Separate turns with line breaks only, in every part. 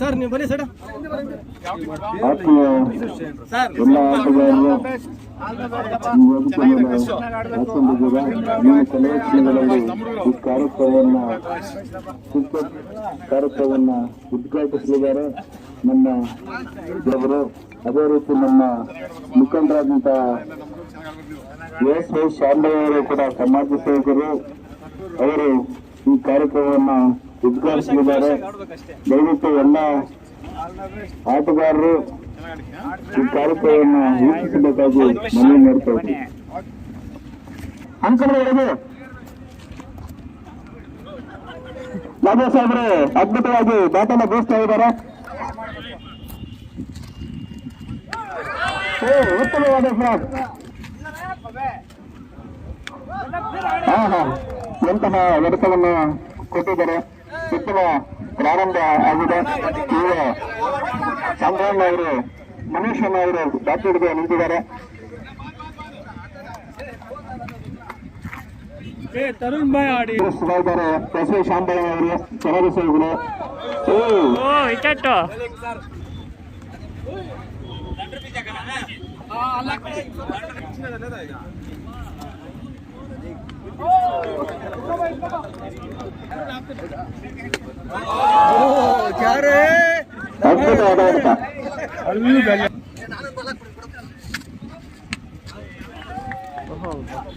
Sir ನೀವು ಬನ್ನಿ sir.
ಈ ಕಾರ್ಯಕ್ರಮವನ್ನ ಕಾರ್ಯಕ್ರಮವನ್ನ ಉದ್ಘಾಟಿಸಲಿದ್ದಾರೆ ನಮ್ಮ ಅದೇ ರೀತಿ ನಮ್ಮ ಮುಖಂಡರಾದಂಥ ಎಸ್ ವೈ ಶಾಂಬಯ್ಯವರು ಕೂಡ ಸಮಾಜ ಸೇವಕರು, ಅವರು ಈ ಕಾರ್ಯಕ್ರಮವನ್ನು ಉದ್ಘಾಟಿಸಲಿದ್ದಾರೆ ದಯವಿಟ್ಟು ಎಲ್ಲ ಆಟಗಾರರು ಈ ಕಾರ್ಯಕ್ರಮವನ್ನು ವೀಕ್ಷಿಸಬೇಕಾಗಿ ಮನವಿ ಮಾಡ್ಕೊಳ್ತೀವಿ ಅಂಕಣದೊಳಗೆ ಲಾಭ ಸಾಹೇಬ್ರೆ, ಅದ್ಭುತವಾಗಿ ಬ್ಯಾಟನ್ನ ಬೀಸ್ತಾ ಇದ್ದಾರೆ. ಉತ್ತಮವಾದ ಫ್ರಾಕ್ ಹಾ ಹಾ. ಎಂತಹ ಒಡೆತವನ್ನು ಕೊಟ್ಟಿದ್ದಾರೆ ಉತ್ತಮ ಪ್ರಾರಂಭ ಆಗಿದೆ. ಈಗ ಚಂದ್ರಣ್ಣ ಅವರು ಮನುಷ್ಯನ ಅವರು ಬ್ಯಾಟ್ ಹಿಡಿದು ನಿಂತಿದ್ದಾರೆ.
ತರುಣ್ ಭಾಯ್ ಆಡಿ.
ಎದುರಿಸ್ತಾ ಇದ್ದಾರೆ. ಬಸವ ಶಾಂಬಯ್ಯ ಅವರು ಓ
ಓ ವಿಕೆಟ್
ಅದ್ಭುತವಾದ ಹೊಡೆತ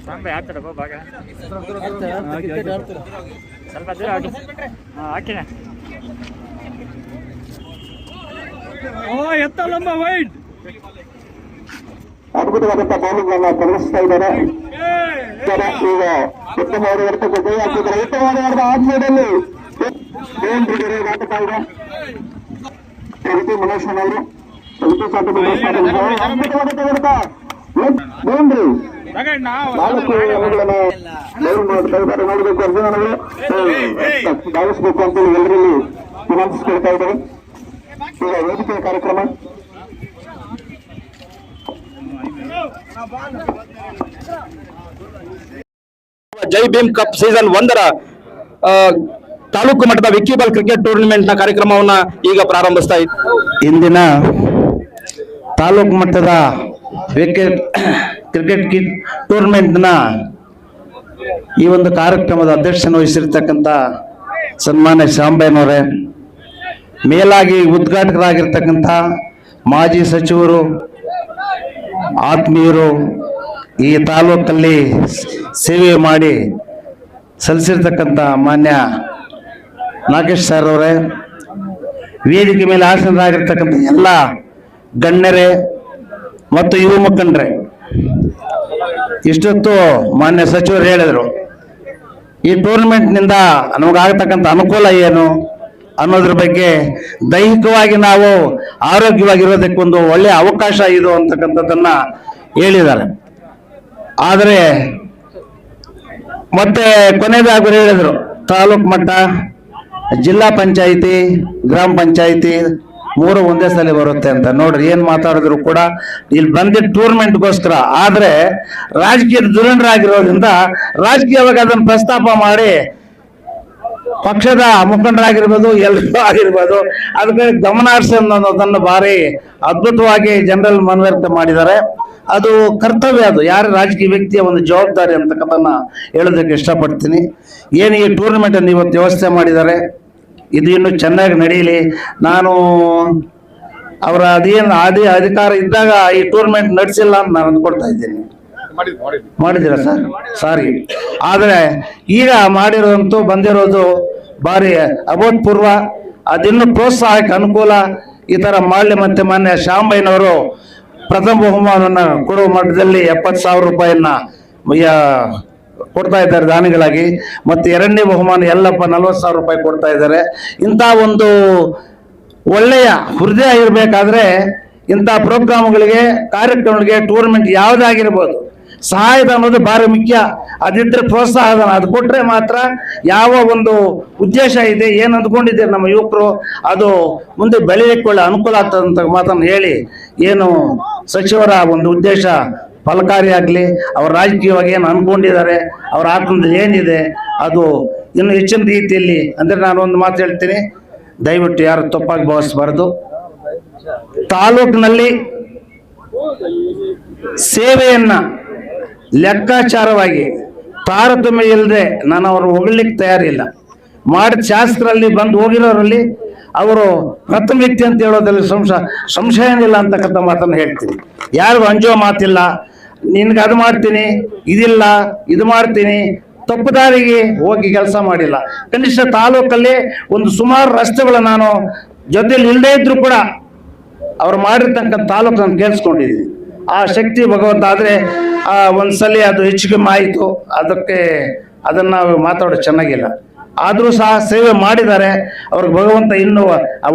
ಸಾಂಬೆ ಆಡ್ತಾರಪ್ಪ ಭಾಗ ಸ್ವಲ್ಪ ದೂರ ಹಾಕಿ ಹಾಕಿನ
ಓ ಎತ್ತಲಮ್ಮ ವೈಟ್
ಅದ್ಭುತವಾದಂತಹ ಬೌಲಿಂಗ್ ಅನ್ನ ಪ್ರದರ್ಶಿಸ್ತಾ ಇದ್ದಾರೆ ಈಗ ಉತ್ತಮವಾದ ಕೈ ಹಾಕಿದ್ದಾರೆ ಉತ್ತಮವಾದ ಹೊಡೆತ ಆದ್ಮೇಲೆ ಮನುಷ್ಯನ್ ಅವರು ಮಾಡ್ತಾ ಇದ್ದಾರೆ ನೋಡಬೇಕು ಭಾವಿಸ್ಬೇಕು ಅಂತೇಳಿ ಎಲ್ಲರಲ್ಲಿ ವಿನಂತಿಸ್ಕೊಳ್ತಾ ಇದ್ದಾರೆ ಈಗ ವೇದಿಕೆಯ ಕಾರ್ಯಕ್ರಮ
ಜೈ ಭೀಮ್ ಕಪ್ ಸೀಸನ್ ಒಂದರ ತಾಲೂಕು ಮಟ್ಟದ ವಿಕಿಬಾಲ್ ಕ್ರಿಕೆಟ್ ಟೂರ್ನಿಮೆಂಟ್ನ ಕಾರ್ಯಕ್ರಮವನ್ನ ಈಗ ಪ್ರಾರಂಭಿಸ್ತಾ ಇದ್ದೀವಿ
ಇಂದಿನ ತಾಲೂಕು ಮಟ್ಟದ ವಿಕೆಟ್ ಕ್ರಿಕೆಟ್ ಕಿ ಟೂರ್ನಮೆಂಟ್ನ ಈ ಒಂದು ಕಾರ್ಯಕ್ರಮದ ಅಧ್ಯಕ್ಷನ ವಹಿಸಿರ್ತಕ್ಕಂಥ ಸನ್ಮಾನ್ಯ ಶ್ಯಾಂಬಯ್ಯನವರೇ ಮೇಲಾಗಿ ಉದ್ಘಾಟಕರಾಗಿರ್ತಕ್ಕಂಥ ಮಾಜಿ ಸಚಿವರು ಆತ್ಮೀಯರು ಈ ತಾಲೂಕಲ್ಲಿ ಸೇವೆ ಮಾಡಿ ಸಲ್ಲಿಸಿರ್ತಕ್ಕಂಥ ಮಾನ್ಯ ನಾಗೇಶ್ ಸರ್ ಅವರೇ, ವೇದಿಕೆ ಮೇಲೆ ಆಸನರಾಗಿರ್ತಕ್ಕಂಥ ಎಲ್ಲ ಗಣ್ಯರೇ ಮತ್ತು ಯುವ ಮುಖಂಡರೇ, ಇಷ್ಟೊತ್ತು ಮಾನ್ಯ ಸಚಿವರು ಹೇಳಿದರು, ಈ ಟೂರ್ನಮೆಂಟ್ನಿಂದ ನಮಗಾಗತಕ್ಕಂಥ ಅನುಕೂಲ ಏನು? ಅನ್ನೋದ್ರ ಬಗ್ಗೆ ದೈಹಿಕವಾಗಿ ನಾವು ಆರೋಗ್ಯವಾಗಿರೋದಕ್ಕೊಂದು ಒಳ್ಳೆಯ ಅವಕಾಶ ಇದು ಅಂತಕ್ಕಂಥದ್ದನ್ನ ಹೇಳಿದ್ದಾರೆ. ಆದರೆ ಮತ್ತೆ ಕೊನೆಯದಾಗಿ ಅವ್ರು ಹೇಳಿದರು, ತಾಲೂಕು ಮಟ್ಟ, ಜಿಲ್ಲಾ ಪಂಚಾಯಿತಿ, ಗ್ರಾಮ ಪಂಚಾಯಿತಿ ಮೂರು ಒಂದೇ ಸಲ ಬರುತ್ತೆ ಅಂತ. ನೋಡ್ರಿ, ಏನು ಮಾತಾಡಿದ್ರು ಕೂಡ ಇಲ್ಲಿ ಬಂದಿದ್ದ ಟೂರ್ನಮೆಂಟ್ಗೋಸ್ಕರ ಆದರೆ ರಾಜಕೀಯ ದುರಂಡರಾಗಿರೋದ್ರಿಂದ ರಾಜಕೀಯವಾಗಿ ಅದನ್ನು ಪ್ರಸ್ತಾಪ ಮಾಡಿ ಪಕ್ಷದ ಮುಖಂಡರಾಗಿರ್ಬೋದು ಎಲ್ಲರೂ ಆಗಿರ್ಬೋದು ಅದಕ್ಕೆ ಗಮನ ಹರಿಸಿ ಅನ್ನೋದನ್ನು ಭಾರಿ ಅದ್ಭುತವಾಗಿ ಜನರಲ್ ಮನವರಿಕೆ ಮಾಡಿದ್ದಾರೆ. ಅದು ಕರ್ತವ್ಯ ಅದು. ಯಾರ ರಾಜಕೀಯ ವ್ಯಕ್ತಿಯ ಒಂದು ಜವಾಬ್ದಾರಿ ಅಂತಕ್ಕಂಥನ್ನ ಹೇಳೋದಕ್ಕೆ ಇಷ್ಟಪಡ್ತೀನಿ. ಏನು ಈ ಟೂರ್ನಮೆಂಟ್ ಅನ್ನು ಇವತ್ತು ವ್ಯವಸ್ಥೆ ಮಾಡಿದ್ದಾರೆ? ಇದು ಇನ್ನೂ ಚೆನ್ನಾಗಿ ನಡೀಲಿ ನಾನು ಅವರ ಅದೇನು ಅದೇ ಅಧಿಕಾರ ಇದ್ದಾಗ ಈ ಟೂರ್ನಮೆಂಟ್ ನಡೆಸಿಲ್ಲ ಅಂತ ನಾನು ಅಂದ್ಕೊಳ್ತಾ ಇದ್ದೀನಿ. ಮಾಡಿದ್ದೀರಾ ಸರ್? ಸಾರಿ. ಆದರೆ ಈಗ ಮಾಡಿರೋದಂತೂ ಬಂದಿರೋದು ಭಾರಿ ಅಭೂತಪೂರ್ವ, ಅದಿನ್ನು ಪ್ರೋತ್ಸಾಹಕ್ಕೆ ಅನುಕೂಲ ಈ ಥರ ಮಾಡಲಿ ಮತ್ತೆ ಮಾನ್ಯ ಶ್ಯಾಮಯ್ಯನವರು ಪ್ರಥಮ ಬಹುಮಾನವನ್ನು ಕೊಡುವ ಮಟ್ಟದಲ್ಲಿ ಎಪ್ಪತ್ತು ಸಾವಿರ ರೂಪಾಯಿಯನ್ನ ಯ- ಕೊಡ್ತಾ ಇದ್ದಾರೆ ದಾನಿಗಳಾಗಿ. ಮತ್ತು ಎರಡನೇ ಬಹುಮಾನ ಎಲ್ಲಪ್ಪ ನಲ್ವತ್ತು ಸಾವಿರ ರೂಪಾಯಿ ಕೊಡ್ತಾ ಇದ್ದಾರೆ. ಇಂಥ ಒಂದು ಒಳ್ಳೆಯ ಹೃದಯ ಇರಬೇಕಾದ್ರೆ ಇಂಥ ಪ್ರೋಗ್ರಾಮ್ಗಳಿಗೆ, ಕಾರ್ಯಕ್ರಮಗಳಿಗೆ ಟೂರ್ನಮೆಂಟ್ ಯಾವುದಾಗಿರ್ಬೋದು ಸಹಾಯದ ಅನ್ನೋದು ಭಾರಿ ಮುಖ್ಯ. ಅದಿದ್ರೆ ಪ್ರೋತ್ಸಾಹಧನ. ಅದು ಕೊಟ್ಟರೆ ಮಾತ್ರ ಯಾವ ಒಂದು ಉದ್ದೇಶ ಇದೆ, ಏನು ಅಂದ್ಕೊಂಡಿದ್ದೀರಿ ನಮ್ಮ ಯುವಕರು, ಅದು ಮುಂದೆ ಬೆಳೆಯಕ್ಕೆ ಒಳ್ಳೆ ಅನುಕೂಲ ಆಗ್ತದಂತ ಮಾತನ್ನು ಹೇಳಿ, ಏನು ಸಚಿವರ ಒಂದು ಉದ್ದೇಶ ಫಲಕಾರಿಯಾಗಲಿ ಅವ್ರ ರಾಜಕೀಯವಾಗಿ ಏನು ಅನ್ಕೊಂಡಿದ್ದಾರೆ, ಅವ್ರ ಆತ್ಮದಲ್ಲಿ ಏನಿದೆ, ಅದು ಇನ್ನು ಹೆಚ್ಚಿನ ರೀತಿಯಲ್ಲಿ, ಅಂದರೆ ನಾನು ಒಂದು ಮಾತು ಹೇಳ್ತೀನಿ. ದಯವಿಟ್ಟು ಯಾರು ತಪ್ಪಾಗಿ ಭಾವಿಸಬಾರ್ದು. ತಾಲೂಕಿನಲ್ಲಿ ಸೇವೆಯನ್ನ ಲೆಕ್ಕಾಚಾರವಾಗಿ, ತಾರತಮ್ಯ ಇಲ್ಲದೆ ನಾನು ಅವರು ಹೊಗಳಿಕ್ಕೆ ತಯಾರಿಲ್ಲ. ಮಾಡಿದ ಶಾಸ್ತ್ರದಲ್ಲಿ ಬಂದು ಹೋಗಿರೋರಲ್ಲಿ ಅವರು ಪ್ರಥಮ ವ್ಯಕ್ತಿ ಅಂತ ಹೇಳೋದ್ರಲ್ಲಿ ಸಂಶಯ ಏನಿಲ್ಲ ಅಂತಕ್ಕಂಥ ಮಾತನ್ನು ಹೇಳ್ತೀನಿ. ಯಾರಿಗೂ ಅಂಜೋ ಮಾತಿಲ್ಲ. ನಿನ್ಗೆ ಅದು ಮಾಡ್ತೀನಿ, ಇದಿಲ್ಲ, ಇದು ಮಾಡ್ತೀನಿ, ತಪ್ಪು ದಾರಿಗೆ ಹೋಗಿ ಕೆಲಸ ಮಾಡಿಲ್ಲ. ಕನಿಷ್ಠ ತಾಲೂಕಲ್ಲಿ ಒಂದು ಸುಮಾರು ರಸ್ತೆಗಳ ನಾನು ಜೊತೆಯಲ್ಲಿ ಇಲ್ಲದೇ ಇದ್ರು ಕೂಡ ಅವ್ರು ಮಾಡಿರ್ತಕ್ಕಂಥ ತಾಲೂಕು ನಾನು ಕೇಳಿಸ್ಕೊಂಡಿದ್ದೀನಿ. ಆ ಶಕ್ತಿ ಭಗವಂತ ಆದರೆ ಆ, ಒಂದ್ಸಲಿ ಅದು ಹೆಚ್ಚು ಮಾಯಿತು, ಅದಕ್ಕೆ ಅದನ್ನು ನಾವು ಮಾತಾಡೋದು ಚೆನ್ನಾಗಿಲ್ಲ. ಆದರೂ ಸಹ ಸೇವೆ ಮಾಡಿದ್ದಾರೆ, ಅವ್ರಿಗೆ ಭಗವಂತ ಇನ್ನೂ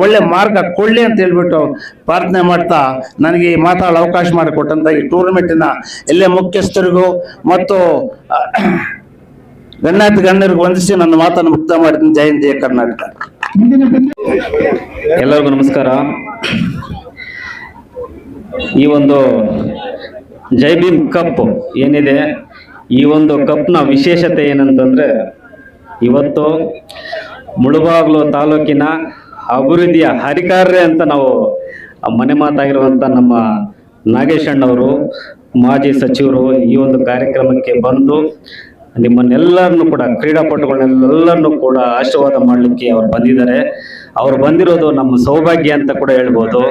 ಒಳ್ಳೆ ಮಾರ್ಗ ಕೊಳ್ಳಿ ಅಂತ ಹೇಳ್ಬಿಟ್ಟು ಪ್ರಾರ್ಥನೆ ಮಾಡ್ತಾ ನನಗೆ ಈ ಮಾತಾಡೋ ಅವಕಾಶ ಮಾಡಿಕೊಟ್ಟಂತ ಈ ಟೂರ್ನಮೆಂಟಿನ ಎಲ್ಲ ಮುಖ್ಯಸ್ಥರಿಗೂ ಮತ್ತು ಗಣ್ಯಾತಿ ಗಣ್ಯರಿಗೆ ವಂದಿಸಿ ನನ್ನ ಮಾತನ್ನು ಮುಕ್ತ ಮಾಡಿದ್ದೀನಿ. ಜೈ ಹಿಂದ್ ಕರ್ನಾಟಕ.
ಎಲ್ಲರಿಗೂ ನಮಸ್ಕಾರ. ಈ ಒಂದು ಜೈ ಕಪ್ ಏನಿದೆ? ಈ ಒಂದು ಕಪ್ನ ವಿಶೇಷತೆ ಏನಂತಂದರೆ, ಇವತ್ತು ಮುಳುಬಾಗ್ಲು ತಾಲೂಕಿನ ಅಭಿವೃದ್ಧಿಯ ಹರಿಕಾರ್ಯ ಅಂತ ನಾವು ಮನೆ ಮಾತಾಗಿರುವಂಥ ನಮ್ಮ ನಾಗೇಶ್ ಅಣ್ಣವರು ಮಾಜಿ ಸಚಿವರು ಈ ಒಂದು ಕಾರ್ಯಕ್ರಮಕ್ಕೆ ಬಂದು ನಿಮ್ಮನ್ನೆಲ್ಲರನ್ನು ಕೂಡ, ಕ್ರೀಡಾಪಟುಗಳನ್ನೆಲ್ಲರನ್ನು ಕೂಡ ಆಶೀರ್ವಾದ ಮಾಡಲಿಕ್ಕೆ ಅವರು ಬಂದಿದ್ದಾರೆ. ಅವರು ಬಂದಿರೋದು ನಮ್ಮ ಸೌಭಾಗ್ಯ ಅಂತ ಕೂಡ ಹೇಳ್ಬೋದು.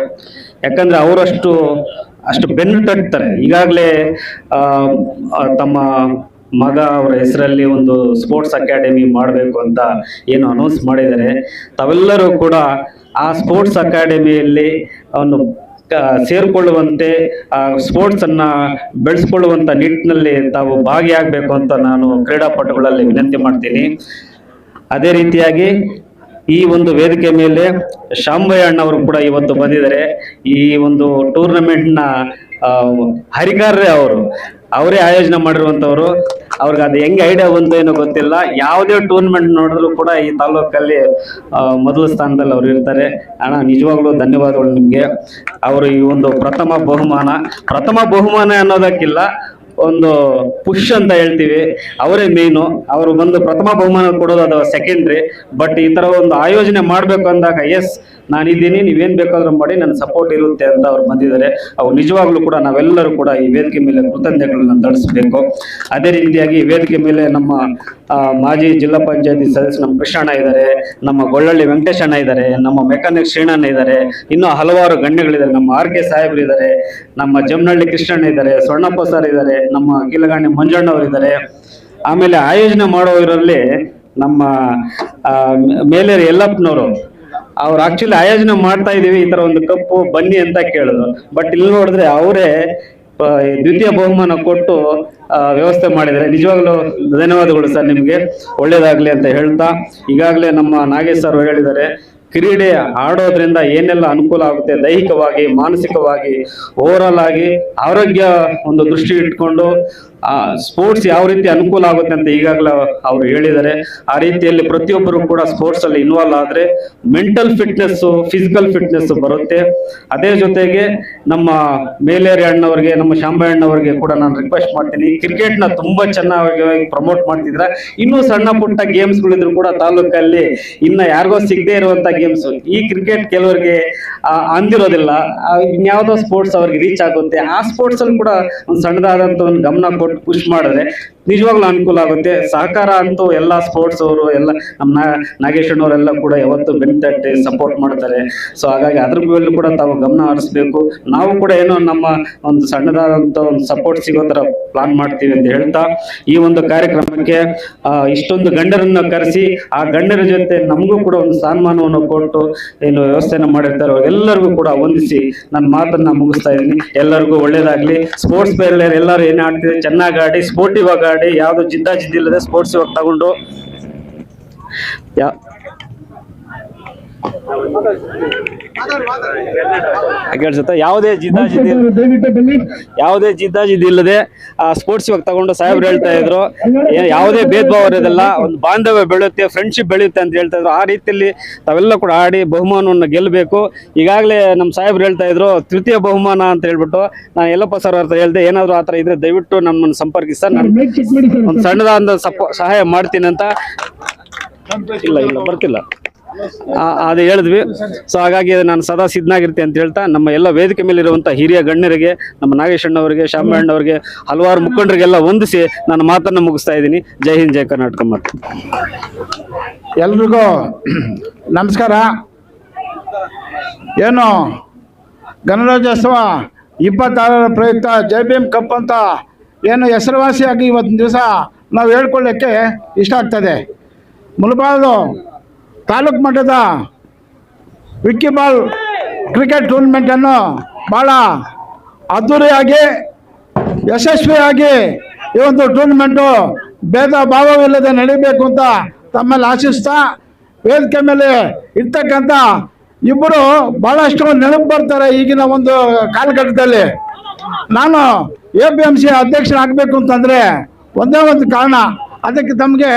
ಯಾಕಂದ್ರೆ ಅವರಷ್ಟು ಅಷ್ಟು ಬೆನ್ನು ತಟ್ತಾರೆ ಈಗಾಗಲೇ ತಮ್ಮ ಮಗ ಅವರ ಹೆಸರಲ್ಲಿ ಒಂದು ಸ್ಪೋರ್ಟ್ಸ್ ಅಕಾಡೆಮಿ ಮಾಡಬೇಕು ಅಂತ ಏನು ಅನೌನ್ಸ್ ಮಾಡಿದ್ದಾರೆ. ತಾವೆಲ್ಲರೂ ಕೂಡ ಆ ಸ್ಪೋರ್ಟ್ಸ್ ಅಕಾಡೆಮಿಯಲ್ಲಿ ಅವನು ಸೇರಿಕೊಳ್ಳುವಂತೆ, ಆ, ಸ್ಪೋರ್ಟ್ಸನ್ನು ಬೆಳೆಸ್ಕೊಳ್ಳುವಂಥ ನಿಟ್ಟಿನಲ್ಲಿ ತಾವು ಭಾಗಿಯಾಗಬೇಕು ಅಂತ ನಾನು ಕ್ರೀಡಾಪಟುಗಳಲ್ಲಿ ವಿನಂತಿ ಮಾಡ್ತೀನಿ. ಅದೇ ರೀತಿಯಾಗಿ ಈ ಒಂದು ವೇದಿಕೆ ಮೇಲೆ ಶಾಂಬಯ್ಯ ಅಣ್ಣವರು ಕೂಡ ಇವತ್ತು ಬಂದಿದ್ದಾರೆ. ಈ ಒಂದು ಟೂರ್ನಮೆಂಟ್ನ ಹರಿಕಾರ್ರೆ ಅವರು. ಅವರೇ ಆಯೋಜನೆ ಮಾಡಿರುವಂತವರು ಅವ್ರಿಗೆ ಅದು ಹೆಂಗೆ ಐಡಿಯಾ ಬಂತು ಏನೋ ಗೊತ್ತಿಲ್ಲ. ಯಾವುದೇ ಟೂರ್ನಮೆಂಟ್ ನೋಡಿದ್ರು ಕೂಡ ಈ ತಾಲೂಕಲ್ಲಿ ಮೊದಲ ಸ್ಥಾನದಲ್ಲಿ ಅವ್ರು ಇರ್ತಾರೆ. ಅಣ್ಣ, ನಿಜವಾಗ್ಲೂ ಧನ್ಯವಾದಗಳು ನಿಮಗೆ. ಅವರು ಈ ಒಂದು ಪ್ರಥಮ ಬಹುಮಾನ. ಪ್ರಥಮ ಬಹುಮಾನ ಅನ್ನೋದಕ್ಕಿಲ್ಲ. ಒಂದು ಪುಷ್ ಅಂತ ಹೇಳ್ತೀವಿ. ಅವರೇ ಮೇನು ಅವರು ಬಂದು ಪ್ರಥಮ ಬಹುಮಾನ ಕೊಡೋದು ಅದು ಸೆಕೆಂಡ್ರಿ ಬಟ್ ಈ ತರ ಒಂದು ಆಯೋಜನೆ ಮಾಡಬೇಕು ಅಂದಾಗ ಎಸ್ ನಾನಿದ್ದೀನಿ ನೀವೇನ್ ಬೇಕಾದ್ರೂ ಮಾಡಿ, ನನ್ನ ಸಪೋರ್ಟ್ ಇರುತ್ತೆ ಅಂತ ಅವ್ರು ಬಂದಿದ್ದಾರೆ. ಅವ್ರು ನಿಜವಾಗ್ಲೂ ಕೂಡ ನಾವೆಲ್ಲರೂ ಕೂಡ ಈ ವೇದಿಕೆ ಮೇಲೆ ಕೃತಜ್ಞತೆಗಳನ್ನ ತಳಿಸ್ಬೇಕು ಅದೇ ರೀತಿಯಾಗಿ ವೇದಿಕೆ ಮೇಲೆ ನಮ್ಮ ಮಾಜಿ ಜಿಲ್ಲಾ ಪಂಚಾಯತಿ ಸದಸ್ಯ ನಮ್ಮ ಕೃಷ್ಣಣ್ಣ ಇದ್ದಾರೆ ನಮ್ಮ ಗೊಳ್ಳಳ್ಳಿ ವೆಂಕಟೇಶಣ್ಣ ಇದ್ದಾರೆ ನಮ್ಮ ಮೆಕಾನಿಕ್ ಶ್ರೀಣಣ್ಣ ಇದ್ದಾರೆ ಇನ್ನೂ ಹಲವಾರು ಗಣ್ಯಗಳಿದ್ದಾರೆ. ನಮ್ಮ ಆರ್ ಕೆ ಸಾಹೇಬ್ರು ಇದ್ದಾರೆ ನಮ್ಮ ಜಮನಹಳ್ಳಿ ಕೃಷ್ಣಣ್ಣ ಇದ್ದಾರೆ ಸ್ವರ್ಣಪ್ಪ ಸರ್ ಇದ್ದಾರೆ ನಮ್ಮ ಕೀಲಗಾಣಿ ಮಂಜಣ್ಣವರು ಇದ್ದಾರೆ. ಆಮೇಲೆ ಆಯೋಜನೆ ಮಾಡುವವರಲ್ಲಿ ನಮ್ಮ ಆ, ಮೇಲೇರಿ ಯಲ್ಲಪ್ಪನವರು ಅವ್ರು ಆಕ್ಚುಲಿ ಆಯೋಜನೆ ಮಾಡ್ತಾ ಇದೀವಿ ಈ ತರ ಒಂದು ಕಪ್ಪು ಬನ್ನಿ ಅಂತ ಕೇಳಿದ್ರು. ಬಟ್ ಇಲ್ಲಿ ನೋಡಿದ್ರೆ ಅವರೇ ಆ, ದ್ವಿತೀಯ ಬಹುಮಾನ ಕೊಟ್ಟು ವ್ಯವಸ್ಥೆ ಮಾಡಿದರೆ ನಿಜವಾಗ್ಲೂ ಧನ್ಯವಾದಗಳು ಸರ್ ನಿಮಗೆ. ಒಳ್ಳೇದಾಗ್ಲಿ ಅಂತ ಹೇಳ್ತಾ, ಈಗಾಗಲೇ ನಮ್ಮ ನಾಗೇಶ್ ಸರ್ ಹೇಳಿದ್ದಾರೆ, ಕ್ರೀಡೆ ಆಡೋದ್ರಿಂದ ಏನೆಲ್ಲ ಅನುಕೂಲ ಆಗುತ್ತೆ, ದೈಹಿಕವಾಗಿ, ಮಾನಸಿಕವಾಗಿ ಓವರಾಲ್ ಆಗಿ, ಆರೋಗ್ಯ ಒಂದು ದೃಷ್ಟಿ ಇಟ್ಕೊಂಡು ಸ್ಪೋರ್ಟ್ಸ್ ಯಾವ ರೀತಿ ಅನುಕೂಲ ಆಗುತ್ತೆ ಅಂತ ಈಗಾಗಲೇ ಅವರು ಹೇಳಿದ್ದಾರೆ. ಆ ರೀತಿಯಲ್ಲಿ ಪ್ರತಿಯೊಬ್ಬರು ಕೂಡ ಸ್ಪೋರ್ಟ್ಸ್ ಅಲ್ಲಿ ಇನ್ವಾಲ್ವ್ ಆದ್ರೆ ಮೆಂಟಲ್ ಫಿಟ್ನೆಸ್ ಫಿಸಿಕಲ್ ಫಿಟ್ನೆಸ್ ಬರುತ್ತೆ. ಅದೇ ಜೊತೆಗೆ ನಮ್ಮ ಮೇಲೇರಿ ಅಣ್ಣವರಿಗೆ ನಮ್ಮ ಶಾಂಬೆ ಅಣ್ಣವರಿಗೆ ಕೂಡ ನಾನು ರಿಕ್ವೆಸ್ಟ್ ಮಾಡ್ತೀನಿ. ಕ್ರಿಕೆಟ್ನ ತುಂಬಾ ಚೆನ್ನಾಗಿ ಪ್ರಮೋಟ್ ಮಾಡ್ತಿದ್ರ ಇನ್ನೂ ಸಣ್ಣ ಪುಟ್ಟ ಗೇಮ್ಸ್ ಗಳಿದ್ರು ಕೂಡ ತಾಲೂಕಲ್ಲಿ ಇನ್ನ ಯಾರಿಗೋ ಸಿಗದೆ ಇರುವಂತ ಗೇಮ್ಸ್ ಈ ಕ್ರಿಕೆಟ್ ಕೆಲವರಿಗೆ ಆ, ಅಂದಿರೋದಿಲ್ಲ. ಆ, ಇನ್ಯಾವುದೋ ಸ್ಪೋರ್ಟ್ಸ್ ಅವ್ರಿಗೆ ರೀಚ್ ಆಗುತ್ತೆ. ಆ ಸ್ಪೋರ್ಟ್ಸ್ ಅಲ್ಲಿ ಕೂಡ ಒಂದು ಸಣ್ಣದಾದಂತ ಒಂದು ಗಮನ ಕೊಟ್ಟು ಪುಷ್ ಮಾಡಿದ್ರೆ ನಿಜವಾಗ್ಲೂ ಅನುಕೂಲ ಆಗುತ್ತೆ. ಸಹಕಾರ ಅಂತೂ ಎಲ್ಲ ಸ್ಪೋರ್ಟ್ಸ್ ಅವರು, ಎಲ್ಲ ನಮ್ಮ ನಾಗೇಶಣ್ಣವರೆಲ್ಲ ನಾಗೇಶ್ ಕೂಡ ಯಾವತ್ತು ಬೆನ್ತಟ್ಟಿ ಸಪೋರ್ಟ್ ಮಾಡ್ತಾರೆ. ಸೊ ಹಾಗಾಗಿ ಅದ್ರ ಮೇಲೂ ಕೂಡ ತಾವು ಗಮನ ಹರಿಸ್ಬೇಕು. ನಾವು ಕೂಡ ಏನೋ ನಮ್ಮ ಒಂದು ಸಣ್ಣದಾದಂತ ಒಂದು ಸಪೋರ್ಟ್ ಸಿಗೋ ತರ ಪ್ಲಾನ್ ಮಾಡ್ತೀವಿ ಅಂತ ಹೇಳ್ತಾ, ಈ ಒಂದು ಕಾರ್ಯಕ್ರಮಕ್ಕೆ ಇಷ್ಟೊಂದು ಗಂಡರನ್ನ ಕರೆಸಿ, ಆ ಗಂಡರ ಜೊತೆ ನಮಗೂ ಕೂಡ ಒಂದು ಸನ್ಮಾನವನ್ನು ಕೊಟ್ಟು ಏನು ವ್ಯವಸ್ಥೆನ ಮಾಡಿರ್ತಾರೋ. ಎಲ್ಲರಿಗೂ ಕೂಡ ವಂದಿಸಿ ನನ್ನ ಮಾತನ್ನ ಮುಗಿಸ್ತಾ ಇದ್ದೀನಿ. ಎಲ್ಲರಿಗೂ ಒಳ್ಳೇದಾಗ್ಲಿ. ಸ್ಪೋರ್ಟ್ಸ್ ಪ್ಲೇಯರ್ ಎಲ್ಲರೂ ಏನ್ ಆಡ್ತಿದೆ ಚೆನ್ನಾಗಿ ಆಡಿ ಸ್ಪೋರ್ಟಿವ್ ಆಗಿ ಆಡಿ ಯಾವ್ದು ಜಿದ್ದಾ ಜಿದ್ದಿಲ್ಲದೆ ಸ್ಪೋರ್ಟ್ಸ್ ಇವಾಗ ತಗೊಂಡು. ಯಾ ಯಾವುದೇ ಜಿದ್ದಾಜಿದ್ದಿ ಯಾವುದೇ ಜಿದ್ದಾಜಿದ್ದಿ ಇಲ್ಲದೆ ಆ ಸ್ಪೋರ್ಟ್ಸ್ ಇವಾಗ ತಗೊಂಡು ಸಾಹೇಬ್ರು ಹೇಳ್ತಾ ಇದ್ರು. ಯಾವುದೇ ಭೇದ ಭಾವ ಇರೋದಿಲ್ಲ ಒಂದು ಬಾಂಧವ್ಯ ಬೆಳೆಯುತ್ತೆ ಫ್ರೆಂಡ್ಶಿಪ್ ಬೆಳೆಯುತ್ತೆ ಅಂತ ಹೇಳ್ತಾ ಇದ್ರು. ಆ ರೀತಿಯಲ್ಲಿ ತಾವೆಲ್ಲ ಕೂಡ ಆಡಿ ಬಹುಮಾನವನ್ನು ಗೆಲ್ಲಬೇಕು ಈಗಾಗಲೇ ನಮ್ಮ ಸಾಹೇಬ್ರು ಹೇಳ್ತಾ ಇದ್ರು ತೃತೀಯ ಬಹುಮಾನ ಅಂತ ಹೇಳ್ಬಿಟ್ಟು ನಾನು ಎಲ್ಲಪ್ಪ ಸರ್ ಹತ್ರ ಹೇಳ್ದೆ ಏನಾದರೂ ಆ ಥರ ಇದ್ರೆ ದಯವಿಟ್ಟು ನಮ್ಮನ್ನು ಸಂಪರ್ಕಿಸ ನಾನು ಒಂದು ಸಣ್ಣದಾದ ಸಹಾಯ ಮಾಡ್ತೀನಿ ಅಂತ. ಇಲ್ಲ ಇಲ್ಲ ಬರ್ತಿಲ್ಲ. ಅದು ಹೇಳಿದ್ವಿ. ಸೊ ಹಾಗಾಗಿ ನಾನು ಸದಾ ಸಿದ್ಧನಾಗಿರ್ತೀನಿ ಅಂತ ಹೇಳ್ತಾ ನಮ್ಮ ಎಲ್ಲ ವೇದಿಕೆ ಮೇಲೆ ಇರುವಂಥ ಹಿರಿಯ ಗಣ್ಯರಿಗೆ, ನಮ್ಮ ನಾಗೇಶ್ ಅಣ್ಣವರಿಗೆ ಶಾಮಣ್ಣವರಿಗೆ, ಹಲವಾರು ಮುಖಂಡರಿಗೆಲ್ಲ ಹೊಂದಿಸಿ ನನ್ನ ಮಾತನ್ನು ಮುಗಿಸ್ತಾ ಇದ್ದೀನಿ. ಜೈ ಹಿಂದ್, ಜೈ ಕರ್ನಾಟಕ ಮತ್ತು
ಎಲ್ರಿಗೂ ನಮಸ್ಕಾರ. ಏನು ಗಣರಾಜ್ಯೋತ್ಸವ ಇಪ್ಪತ್ತಾರರ ಪ್ರಯುಕ್ತ ಜೈ ಭೀಮ್ ಕಪ್ ಅಂತ ಏನು ಹೆಸರುವಾಸಿಯಾಗಿ ಇವತ್ತಿನ ದಿವಸ ನಾವು ಹೇಳ್ಕೊಳ್ಳೋಕ್ಕೆ ಇಷ್ಟ ಆಗ್ತದೆ. ಮುಳಬಾಗಿಲು ತಾಲೂಕು ಮಟ್ಟದ ವಿಕ್ಕಿ ಬಾಲ್ ಕ್ರಿಕೆಟ್ ಟೂರ್ನಮೆಂಟನ್ನು ಭಾಳ ಅದ್ದೂರಿಯಾಗಿ, ಯಶಸ್ವಿಯಾಗಿ ಈ ಒಂದು ಟೂರ್ನಮೆಂಟು ಭೇದ ಭಾವವಿಲ್ಲದೆ ನಡೀಬೇಕು ಅಂತ ತಮ್ಮಲ್ಲಿ ಆಶಿಸ್ತಾ, ವೇದಿಕೆ ಮೇಲೆ ಇರ್ತಕ್ಕಂಥ ಇಬ್ಬರು ಭಾಳಷ್ಟು ನೆನಪು ಬರ್ತಾರೆ ಈಗಿನ ಒಂದು ಕಾಲಘಟ್ಟದಲ್ಲಿ. ನಾನು ಎ ಪಿ ಎಂ ಸಿ ಅಧ್ಯಕ್ಷರಾಗಬೇಕು ಅಂತಂದರೆ ಒಂದೇ ಒಂದು ಕಾರಣ ಅದಕ್ಕೆ ತಮಗೆ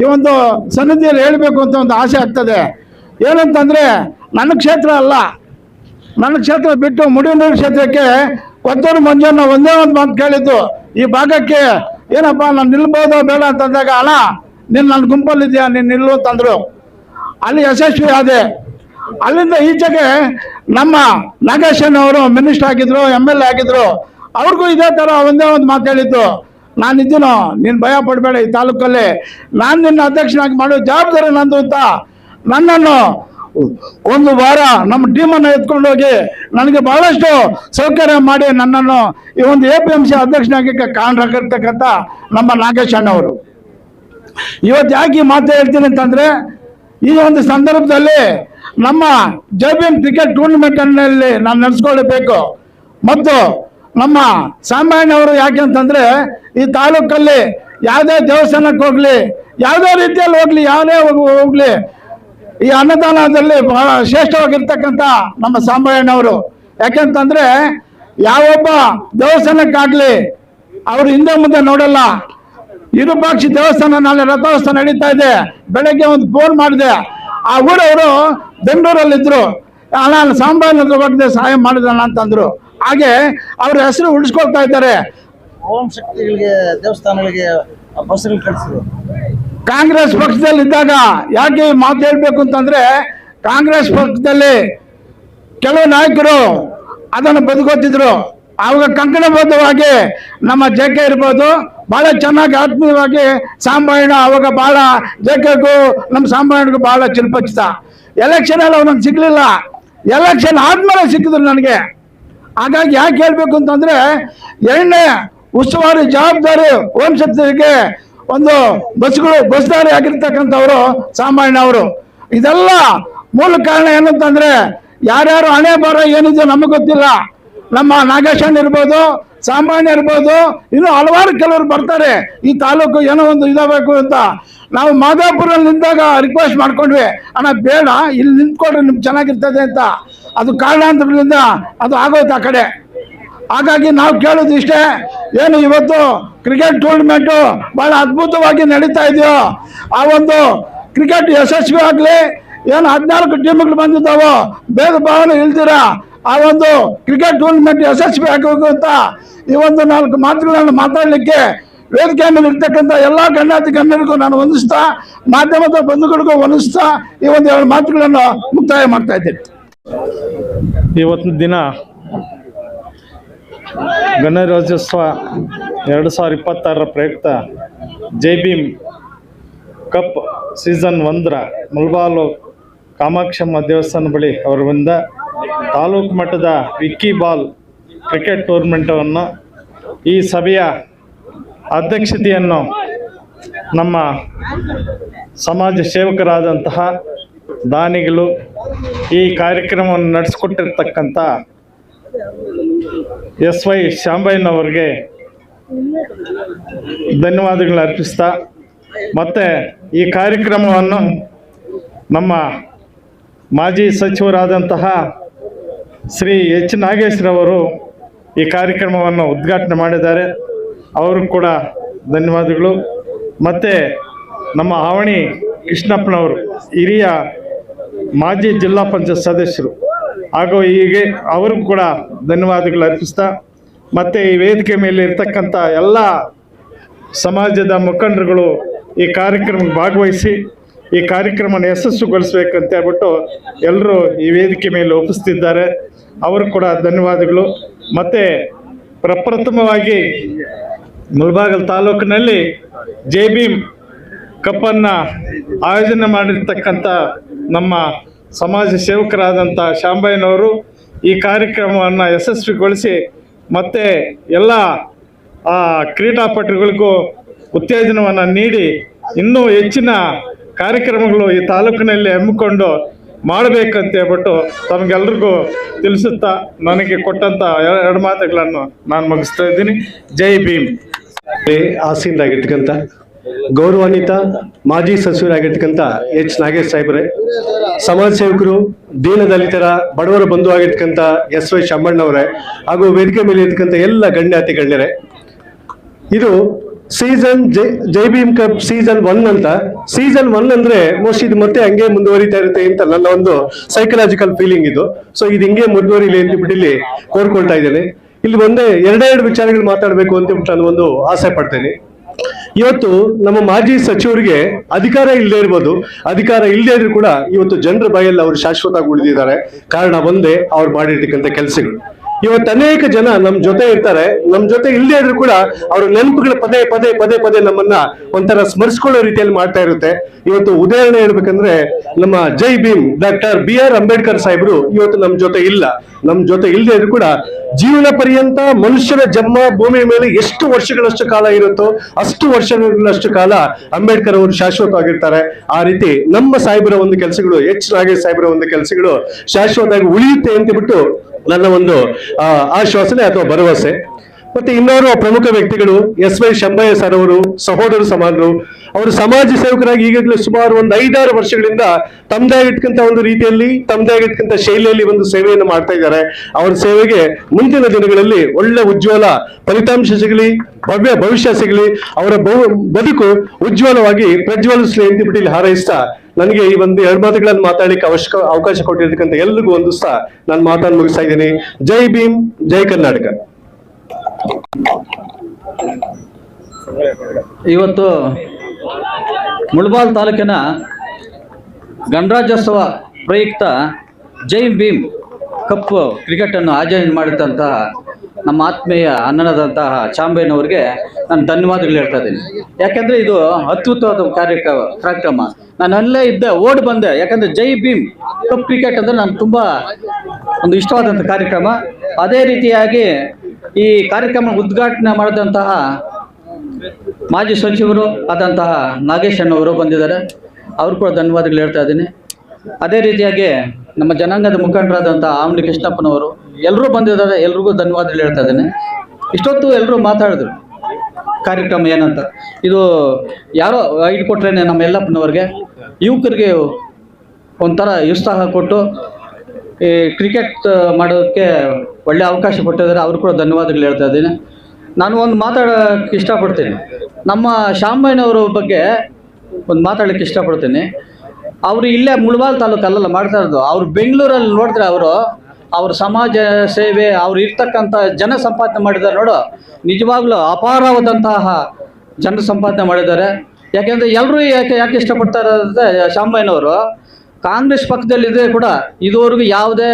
ಈ ಒಂದು ಸನ್ನಿಧಿಯಲ್ಲಿ ಹೇಳಬೇಕು ಅಂತ ಒಂದು ಆಸೆ ಆಗ್ತದೆ. ಏನಂತಂದರೆ, ನನ್ನ ಕ್ಷೇತ್ರ ಅಲ್ಲ. ನನ್ನ ಕ್ಷೇತ್ರ ಬಿಟ್ಟು ಮುಡಿನೂರು ಕ್ಷೇತ್ರಕ್ಕೆ ಕೊತ್ತೂರು ಮಂಜಣ್ಣ ಒಂದೇ ಒಂದು ಮಾತು ಕೇಳಿದ್ದು, ಈ ಭಾಗಕ್ಕೆ, ಏನಪ್ಪ, ನಾನು ನಿಲ್ಬೋದೋ ಬೇಡ ಅಂತಂದಾಗ ಅಣ್ಣ, ನೀನು ನನ್ನ ಗುಂಪಲ್ಲಿದ್ಯಾ? ನೀನು ನಿಲ್ಲು ಅಂತಂದರು ಅಲ್ಲಿ ಯಶಸ್ವಿ ಆದೆ. ಅಲ್ಲಿಂದ ಈಚೆಗೆ ನಮ್ಮ ನಾಗೇಶನ್ ಅವರು ಮಿನಿಸ್ಟರ್ ಆಗಿದ್ರು ಎಂ ಎಲ್ ಎ ಆಗಿದ್ರು, ಅವ್ರಿಗೂ ಇದೇ ಥರ ಒಂದೇ ಒಂದು ಮಾತು ಹೇಳಿದ್ದು. ನಾನು ಇದ್ದೀನೋ, ನೀನು ಭಯ ಪಡಬೇಡ ಈ ತಾಲೂಕಲ್ಲಿ. ನಾನು ನಿನ್ನ ಅಧ್ಯಕ್ಷನಾಗಿ ಮಾಡೋ ಜವಾಬ್ದಾರಿ ನಂದು ಅಂತ. ನನ್ನನ್ನು ಒಂದು ವಾರ ನಮ್ಮ ಟೀಮನ್ನು ಎತ್ಕೊಂಡೋಗಿ ನನಗೆ ಬಹಳಷ್ಟು ಸೌಕರ್ಯ ಮಾಡಿ ನನ್ನನ್ನು ಈ ಒಂದು ಎ ಪಿ ಎಂ ಸಿ ಅಧ್ಯಕ್ಷನಾಗಿ ಕಾರಣರಾಗಿರ್ತಕ್ಕಂಥ ನಮ್ಮ ನಾಗೇಶ್ ಅಣ್ಣವರು. ಇವತ್ತು ಯಾಕೆ ಈ ಮಾತು ಹೇಳ್ತೀನಿ ಅಂತಂದ್ರೆ, ಈ ಒಂದು ಸಂದರ್ಭದಲ್ಲಿ ನಮ್ಮ ಜೈಬಿಎಂ ಕ್ರಿಕೆಟ್ ಟೂರ್ನಮೆಂಟ್ನಲ್ಲಿ ನಾನು ನಡೆಸ್ಕೊಳ್ಬೇಕು ಮತ್ತು ನಮ್ಮ ಸಾಮಾನ್ಯವರು ಯಾಕೆ ಅಂತಂದ್ರೆ ಈ ತಾಲೂಕಲ್ಲಿ ಯಾವುದೇ ದೇವಸ್ಥಾನಕ್ಕೆ ಹೋಗ್ಲಿ, ಯಾವುದೇ ರೀತಿಯಲ್ಲಿ ಹೋಗ್ಲಿ, ಯಾವುದೇ ಹೋಗ್- ಹೋಗ್ಲಿ, ಈ ಅನ್ನದಾನದಲ್ಲಿ ಬಹಳ ಶ್ರೇಷ್ಠವಾಗಿರ್ತಕ್ಕಂಥ ನಮ್ಮ ಸಾಂಬಯ್ಯನವರು ಯಾಕೆಂತಂದ್ರೆ ಯಾವೊಬ್ಬ ದೇವಸ್ಥಾನಕ್ಕಾಗ್ಲಿ ಅವರು ಹಿಂದೆ ಮುಂದೆ ನೋಡಲ್ಲ. ವಿರೂಪಾಕ್ಷಿ ದೇವಸ್ಥಾನ, ನಾಳೆ ರಥೋತ್ಸವ ನಡೀತಾ ಇದೆ. ಬೆಳಗ್ಗೆ ಒಂದು ಫೋನ್ ಮಾಡಿದೆ. ಆ ಊರವರು ಬೆಂಗಳೂರಲ್ಲಿದ್ರು. ನಾನು ಸಾಂಬಾರನ ಬಗ್ಗೆ ಸಹಾಯ ಮಾಡಿದಾನ ಅಂತಂದ್ರು. ಹಾಗೆ ಅವ್ರ ಹೆಸರು ಉಳಿಸ್ಕೊಳ್ತಾ ಇದ್ದಾರೆ.
ಓಂ ಶಕ್ತಿಗಳಿಗೆ ದೇವಸ್ಥಾನಗಳಿಗೆ ಬಸ್ಗಳು ಕಳಿಸಿದ್ರು.
ಕಾಂಗ್ರೆಸ್ ಪಕ್ಷದಲ್ಲಿ ಇದ್ದಾಗ ಯಾಕೆ ಈ ಮಾತು ಹೇಳ್ಬೇಕು ಅಂತಂದ್ರೆ ಕಾಂಗ್ರೆಸ್ ಪಕ್ಷದಲ್ಲಿ ಕೆಲವು ನಾಯಕರು ಅದನ್ನು ಬದುಕೋತಿದ್ರು ಆವಾಗ ಕಂಕಣಬದ್ಧವಾಗಿ ನಮ್ಮ ಜೆ ಕೆ ಇರ್ಬೋದು ಬಹಳ ಚೆನ್ನಾಗಿ ಆತ್ಮೀಯವಾಗಿ ಸಾಂಬಾಯಣ ಅವಾಗ ಬಹಳ ಜೆ ಕೆಗೂ ನಮ್ಮ ಸಾಂಬಾಯಣಗೂ ಬಹಳ ಚಿಲ್ಪಚಿತ ಎಲೆಕ್ಷನ್ ಅಲ್ಲಿ ಅವನಿಗೆ ಸಿಗ್ಲಿಲ್ಲ. ಎಲೆಕ್ಷನ್ ಆದ್ಮೇಲೆ ಸಿಕ್ಕಿದ್ರು ನನಗೆ. ಹಾಗಾಗಿ ಯಾಕೆ ಹೇಳ್ಬೇಕು ಅಂತಂದ್ರೆ ಎರಡನೇ ಉಸ್ತುವಾರಿ ಜವಾಬ್ದಾರಿ ಓಂ ಒಂದು ಬಸ್ಗಳು ಬಸ್ದಾರಿ ಆಗಿರ್ತಕ್ಕಂಥವ್ರು ಸಾಮಾನ್ಯ ಅವರು. ಇದೆಲ್ಲ ಮೂಲ ಕಾರಣ ಏನಂತಂದ್ರೆ ಯಾರ್ಯಾರು ಹಣೆ ಬರ ಏನಿದೆ ನಮಗೆ ಗೊತ್ತಿಲ್ಲ. ನಮ್ಮ ನಾಗೇಶನ್ ಇರ್ಬೋದು, ಸಾಮಾನ್ಯ ಇರ್ಬೋದು, ಇನ್ನು ಹಲವಾರು ಕೆಲವರು ಬರ್ತಾರೆ. ಈ ತಾಲೂಕು ಏನೋ ಒಂದು ಇದಾಗಬೇಕು ಅಂತ. ನಾವು ಮಾದಾಪುರಲ್ಲಿ ನಿಂತಾಗ ರಿಕ್ವೆಸ್ಟ್ ಮಾಡ್ಕೊಂಡ್ವಿ. ಅಣ್ಣ, ಬೇಡ, ಇಲ್ಲಿ ನಿಂತ್ಕೊಂಡ್ರೆ ನಿಮ್ಗೆ ಚೆನ್ನಾಗಿರ್ತದೆ ಅಂತ. ಅದು ಕಾರಣಾಂತರಗಳಿಂದ ಅದು ಆಗೋಯ್ತು ಆ ಕಡೆ. ಹಾಗಾಗಿ ನಾವು ಕೇಳೋದು ಇಷ್ಟೇ, ಏನು ಇವತ್ತು ಕ್ರಿಕೆಟ್ ಟೂರ್ನಮೆಂಟು ಬಹಳ ಅದ್ಭುತವಾಗಿ ನಡೀತಾ ಇದೆಯೋ, ಆ ಒಂದು ಕ್ರಿಕೆಟ್ ಯಶಸ್ವಿ ಆಗಲಿ, ಏನು ಹದಿನಾಲ್ಕು ಟೀಮ್ಗಳು ಬಂದಿದ್ದಾವೋ, ಭೇದ ಭಾವನೆ ಇಲ್ದಿರ ಆ ಒಂದು ಕ್ರಿಕೆಟ್ ಟೂರ್ನಮೆಂಟ್ ಯಶಸ್ವಿ ಆಗಬೇಕು ಅಂತ ಈ ಒಂದು ನಾಲ್ಕು ಮಾತುಗಳನ್ನು ಮಾತಾಡಲಿಕ್ಕೆ ವೇದಿಕೆ ಮೇಲೆ ಇರ್ತಕ್ಕಂಥ ಎಲ್ಲ ಗಣ್ಯಾತಿ ಗಣ್ಯರಿಗೂ ನಾನು ವಂದಿಸ್ತಾ, ಮಾಧ್ಯಮದ ಬಂಧುಗಳಿಗೂ ವಂದಿಸ್ತಾ ಈ ಒಂದು ಎರಡು ಮಾತುಗಳನ್ನು ಮುಕ್ತಾಯ ಮಾಡ್ತಾ ಇದ್ದೀನಿ.
ಇವತ್ತಿನ ದಿನ ಗಣರಾಜ್ಯೋತ್ಸವ ಎರಡು ಸಾವಿರ ಇಪ್ಪತ್ತಾರರ ಪ್ರಯುಕ್ತ ಜೈ ಭೀಮ್ ಕಪ್ ಸೀಸನ್ ಒಂದರ ಮುಲ್ಬಾಲು ಕಾಮಾಕ್ಷಮ್ಮ ದೇವಸ್ಥಾನ ಬಳಿ ಅವರಿಂದ ತಾಲೂಕು ಮಟ್ಟದ ವಿಕ್ಕಿ ಬಾಲ್ ಕ್ರಿಕೆಟ್ ಟೂರ್ನಮೆಂಟನ್ನು ಈ ಸಭೆಯ ಅಧ್ಯಕ್ಷತೆಯನ್ನು ನಮ್ಮ ಸಮಾಜ ಸೇವಕರಾದಂತಹ ದಾನಿಗಳು ಈ ಕಾರ್ಯಕ್ರಮವನ್ನು ನಡೆಸಿಕೊಟ್ಟಿರ್ತಕ್ಕಂಥ ಎಸ್ ವೈ ಶಾಂಬಯ್ಯನವ್ರಿಗೆ ಧನ್ಯವಾದಗಳು ಅರ್ಪಿಸ್ತಾ, ಮತ್ತು ಈ ಕಾರ್ಯಕ್ರಮವನ್ನು ನಮ್ಮ ಮಾಜಿ ಸಚಿವರಾದಂತಹ ಶ್ರೀ ಎಚ್ ನಾಗೇಶ್ರವರು ಈ ಕಾರ್ಯಕ್ರಮವನ್ನು ಉದ್ಘಾಟನೆ ಮಾಡಿದ್ದಾರೆ. ಅವರು ಕೂಡ ಧನ್ಯವಾದಗಳು. ಮತ್ತು ನಮ್ಮ ಆವಣಿ ಕೃಷ್ಣಪ್ಪನವರು, ಹಿರಿಯ ಮಾಜಿ ಜಿಲ್ಲಾ ಪಂಚಾಯತ್ ಸದಸ್ಯರು. ಹಾಗೂ ಹೀಗೆ ಅವ್ರಿಗೂ ಕೂಡ ಧನ್ಯವಾದಗಳು ಅರ್ಪಿಸ್ತಾ, ಮತ್ತು ಈ ವೇದಿಕೆ ಮೇಲೆ ಇರ್ತಕ್ಕಂಥ ಎಲ್ಲ ಸಮಾಜದ ಮುಖಂಡರುಗಳು ಈ ಕಾರ್ಯಕ್ರಮಕ್ಕೆ ಭಾಗವಹಿಸಿ, ಈ ಕಾರ್ಯಕ್ರಮನ ಯಶಸ್ಸುಗೊಳಿಸ್ಬೇಕಂತ ಹೇಳ್ಬಿಟ್ಟು ಎಲ್ಲರೂ ಈ ವೇದಿಕೆ ಮೇಲೆ ಒಪ್ಪಿಸ್ತಿದ್ದಾರೆ. ಅವರು ಕೂಡ ಧನ್ಯವಾದಗಳು. ಮತ್ತು ಪ್ರಪ್ರಥಮವಾಗಿ ಮುಳಬಾಗಲ್ ತಾಲೂಕಿನಲ್ಲಿ ಜೆ ಬಿ ಕಪ್ಪನ್ನು ಆಯೋಜನೆ ಮಾಡಿರ್ತಕ್ಕಂಥ ನಮ್ಮ ಸಮಾಜ ಸೇವಕರಾದಂಥ ಶಾಂಬಯ್ಯನವರು ಈ ಕಾರ್ಯಕ್ರಮವನ್ನು ಯಶಸ್ವಿಗೊಳಿಸಿ ಮತ್ತೆ ಎಲ್ಲ ಕ್ರೀಡಾಪಟುಗಳಿಗೂ ಉತ್ತೇಜನವನ್ನು ನೀಡಿ ಇನ್ನೂ ಹೆಚ್ಚಿನ ಕಾರ್ಯಕ್ರಮಗಳು ಈ ತಾಲೂಕಿನಲ್ಲಿ ಹಮ್ಮಿಕೊಂಡು ಮಾಡಬೇಕಂತ ಹೇಳ್ಬಿಟ್ಟು ತಮಗೆಲ್ರಿಗೂ ತಿಳಿಸುತ್ತಾ ನನಗೆ ಕೊಟ್ಟಂಥ ಎರಡು ಮಾತುಗಳನ್ನು ನಾನು ಮುಗಿಸ್ತಾ ಇದ್ದೀನಿ. ಜೈ ಭೀಮ್.
ಆಸೀನರಾಗಿರ್ತಕ್ಕಂಥ ಗೌರವಾನ್ವಿತ ಮಾಜಿ ಸಚಿವರಾಗಿರ್ತಕ್ಕಂಥ ಎಚ್ ನಾಗೇಶ್ ಸಾಹೇಬ್ರೆ, ಸಮಾಜ ಸೇವಕರು ದೀನದಲಿತರ ಬಡವರ ಬಂಧು ಆಗಿರ್ತಕ್ಕಂಥ ಎಸ್ ವೈ ಶಮ್ಮಣ್ಣವರೇ ಹಾಗೂ ವೇದಿಕೆ ಮೇಲೆ ಇರ್ತಕ್ಕಂಥ ಎಲ್ಲ ಗಣ್ಯಾತಿ ಗಣ್ಯರೇ ಇದು season Jai Jai Bhim cup season one ಅಂತ. ಸೀಸನ್ ಒನ್ ಅಂದ್ರೆ ಮೋಸ್ಟ್ ಇದು ಮತ್ತೆ ಹಂಗೆ ಮುಂದುವರಿತಾ ಇರುತ್ತೆ ಅಂತ ನನ್ನ ಒಂದು ಸೈಕಲಾಜಿಕಲ್ ಫೀಲಿಂಗ್ ಇದು. ಸೊ ಇದು ಹಿಂಗೆ ಮುಂದುವರಿಲಿ ಅಂತ ಬಿಟ್ಟು ಇಲ್ಲಿ ಕೋರ್ಕೊಳ್ತಾ ಇದ್ದೇನೆ. ಇಲ್ಲಿ ಒಂದೇ ಎರಡೆರಡು ವಿಚಾರಗಳು ಮಾತಾಡಬೇಕು ಅಂತ ಬಿಟ್ಟು ನಾನು ಒಂದು ಆಸೆ ಪಡ್ತೇನೆ. ಇವತ್ತು ನಮ್ಮ ಮಾಜಿ ಸಚಿವರಿಗೆ ಅಧಿಕಾರ ಇಲ್ಲದೆ ಇರ್ಬೋದು, ಅಧಿಕಾರ ಇಲ್ಲದೆ ಇದ್ರೂ ಕೂಡ ಇವತ್ತು ಜನರ ಬಾಯಲ್ಲಿ ಅವರು ಶಾಶ್ವತವಾಗಿ ಉಳಿದಿದ್ದಾರೆ. ಕಾರಣ ಒಂದೇ ಅವ್ರು ಮಾಡಿರ್ತಕ್ಕಂಥ ಕೆಲಸಗಳು. ಇವತ್ತು ಅನೇಕ ಜನ ನಮ್ ಜೊತೆ ಇರ್ತಾರೆ. ನಮ್ ಜೊತೆ ಇಲ್ಲದೆ ಇದ್ರು ಕೂಡ ಅವ್ರ ನೆನಪುಗಳು ಪದೇ ಪದೇ ಪದೇ ಪದೇ ನಮ್ಮನ್ನ ಒಂಥರ ಸ್ಮರಿಸ್ಕೊಳ್ಳೋ ರೀತಿಯಲ್ಲಿ ಮಾಡ್ತಾ ಇರುತ್ತೆ. ಇವತ್ತು ಉದಾಹರಣೆ ಹೇಳ್ಬೇಕಂದ್ರೆ ನಮ್ಮ Jai Bhim doctor B R Ambedkar ಸಾಹೇಬ್ರು ಇವತ್ತು ನಮ್ ಜೊತೆ ಇಲ್ಲ. ನಮ್ ಜೊತೆ ಇಲ್ಲದೆ ಇದ್ರು ಕೂಡ ಜೀವನ ಪರ್ಯಂತ ಮನುಷ್ಯರ ಜನ್ಮ ಭೂಮಿ ಮೇಲೆ ಎಷ್ಟು ವರ್ಷಗಳಷ್ಟು ಕಾಲ ಇರುತ್ತೋ ಅಷ್ಟು ವರ್ಷಗಳಷ್ಟು ಕಾಲ ಅಂಬೇಡ್ಕರ್ ಅವರು ಶಾಶ್ವತವಾಗಿರ್ತಾರೆ. ಆ ರೀತಿ ನಮ್ಮ ಸಾಹೇಬರ ಒಂದು ಕೆಲಸಗಳು ಎಚ್. ನಾಗೇಶ್ ಸಾಹೇಬರ ಒಂದು ಕೆಲಸಗಳು ಶಾಶ್ವತವಾಗಿ ಉಳಿಯುತ್ತೆ ಅಂತ ಬಿಟ್ಟು ನನ್ನ ಒಂದು ಆಶ್ವಾಸನೆ ಅಥವಾ ಭರವಸೆ. ಮತ್ತೆ ಇನ್ನೋರ್ವ ಪ್ರಮುಖ ವ್ಯಕ್ತಿಗಳು ಎಸ್ ವೈ ಶಂಭಯ್ಯ ಸರ್ ಅವರು, ಸಹೋದರ ಸಮಾನರು ಅವರು ಸಮಾಜ ಸೇವಕರಾಗಿ ಈಗಾಗಲೇ ಸುಮಾರು ಒಂದು ಐದಾರು ವರ್ಷಗಳಿಂದ ತಮ್ಮದೇ ಆಗಿರ್ತಕ್ಕಂಥ ಒಂದು ರೀತಿಯಲ್ಲಿ ತಮ್ಮದೇ ಆಗಿರ್ತಕ್ಕಂಥ ಶೈಲಿಯಲ್ಲಿ ಒಂದು ಸೇವೆಯನ್ನು ಮಾಡ್ತಾ ಇದ್ದಾರೆ. ಅವರ ಸೇವೆಗೆ ಮುಂದಿನ ದಿನಗಳಲ್ಲಿ ಒಳ್ಳೆ ಉಜ್ವಲ ಫಲಿತಾಂಶ ಸಿಗಲಿ, ಭವ್ಯ ಭವಿಷ್ಯ ಸಿಗಲಿ, ಅವರ ಬದುಕು ಉಜ್ವಲವಾಗಿ ಪ್ರಜ್ವಲಿಸಲಿ ಅಂತ ಇಲ್ಲಿ ಹಾರೈಸ್ತಾ ನನಗೆ ಈ ಒಂದು ಎರಡು ಮಾತುಗಳನ್ನು ಮಾತಾಡಲಿಕ್ಕೆ ಅವಶ್ಯಕ ಅವಕಾಶ ಕೊಟ್ಟಿರ್ತಕ್ಕಂಥ ಎಲ್ರಿಗೂ ಸಹ ನಾನು ಮಾತನ್ನು ಮುಗಿಸ್ತಾ ಇದ್ದೀನಿ. ಜೈ ಭೀಮ್, ಜೈ ಕರ್ನಾಟಕ.
ಇವತ್ತು ಮುಳಬಾಲ್ ತಾಲೂಕಿನ ಗಣರಾಜ್ಯೋತ್ಸವ ಪ್ರಯುಕ್ತ ಜೈ ಭೀಮ್ ಕಪ್ ಕ್ರಿಕೆಟನ್ನು ಆಯೋಜನೆ ಮಾಡಿದಂತಹ ನಮ್ಮ ಆತ್ಮೀಯ ಅನ್ನನದಂತಹ ಚಾಂಬೆನವ್ರಿಗೆ ನಾನು ಧನ್ಯವಾದಗಳು ಹೇಳ್ತಾ ಇದ್ದೀನಿ. ಯಾಕೆಂದರೆ ಇದು ಅದ್ಭುತವಾದ ಕಾರ್ಯಕ್ರಮ ಕಾರ್ಯಕ್ರಮ. ನಾನು ಅಲ್ಲೇ ಇದ್ದೆ, ಓಡಿ ಬಂದೆ. ಯಾಕಂದರೆ ಜೈ ಭೀಮ್ ಕಪ್ ಕ್ರಿಕೆಟ್ ಅಂದರೆ ನಾನು ತುಂಬ ಒಂದು ಇಷ್ಟವಾದಂಥ ಕಾರ್ಯಕ್ರಮ. ಅದೇ ರೀತಿಯಾಗಿ ಈ ಕಾರ್ಯಕ್ರಮ ಉದ್ಘಾಟನೆ ಮಾಡಿದಂತಹ ಮಾಜಿ ಸಚಿವರು ಆದಂತಹ ನಾಗೇಶ್ ಅಣ್ಣವರು ಬಂದಿದ್ದಾರೆ. ಅವ್ರು ಕೂಡ ಧನ್ಯವಾದಗಳು ಹೇಳ್ತಾ ಇದ್ದೀನಿ. ಅದೇ ರೀತಿಯಾಗಿ ನಮ್ಮ ಜನಾಂಗದ ಮುಖಂಡರಾದಂಥ ಆಮ್ನಿ ಕೃಷ್ಣಪ್ಪನವರು ಎಲ್ಲರೂ ಬಂದಿದ್ದಾರೆ, ಎಲ್ರಿಗೂ ಧನ್ಯವಾದಗಳು ಹೇಳ್ತಾ ಇದ್ದೇನೆ. ಇಷ್ಟೊತ್ತು ಎಲ್ಲರೂ ಮಾತಾಡಿದ್ರು ಕಾರ್ಯಕ್ರಮ ಏನಂತ. ಇದು ಯಾರೋ ಐದು ಕೊಟ್ರೇನೆ ನಮ್ಮ ಎಲ್ಲಪ್ಪನವ್ರಿಗೆ ಯುವಕರಿಗೆ ಒಂಥರ ಉತ್ಸಾಹ ಕೊಟ್ಟು ಈ ಕ್ರಿಕೆಟ್ ಮಾಡೋಕ್ಕೆ ಒಳ್ಳೆ ಅವಕಾಶ ಕೊಟ್ಟಿದ್ದಾರೆ ಅವರು ಕೂಡ ಧನ್ಯವಾದಗಳು ಹೇಳ್ತಾ ಇದ್ದೀನಿ. ನಾನು ಒಂದು ಮಾತಾಡೋಕ್ಕೆ ಇಷ್ಟಪಡ್ತೀನಿ. ನಮ್ಮ ಶಾಂಬಯ್ಯನವರ ಬಗ್ಗೆ ಒಂದು ಮಾತಾಡಲಿಕ್ಕೆ ಇಷ್ಟಪಡ್ತೀನಿ. ಅವರು ಇಲ್ಲೇ ಮುಳಬಾಲ್ ತಾಲೂಕಲ್ಲೆಲ್ಲ ಮಾಡ್ತಾ ಇರೋದು. ಅವ್ರು ಬೆಂಗಳೂರಲ್ಲಿ ನೋಡಿದ್ರೆ ಅವರು, ಅವ್ರ ಸಮಾಜ ಸೇವೆ, ಅವ್ರು ಇರ್ತಕ್ಕಂಥ ಜನ ಸಂಪಾದನೆ ಮಾಡಿದ್ದಾರೆ ನೋಡು. ನಿಜವಾಗ್ಲೂ ಅಪಾರವಾದಂತಹ ಜನ ಸಂಪಾದನೆ ಮಾಡಿದ್ದಾರೆ. ಯಾಕೆಂದರೆ ಎಲ್ಲರೂ ಯಾಕೆ ಯಾಕೆ ಇಷ್ಟಪಡ್ತಾರೆ ಅಂದರೆ ಶಾಂಬಯ್ಯನವರು ಕಾಂಗ್ರೆಸ್ ಪಕ್ಷದಲ್ಲಿದ್ದರೆ ಕೂಡ ಇದುವರೆಗೂ ಯಾವುದೇ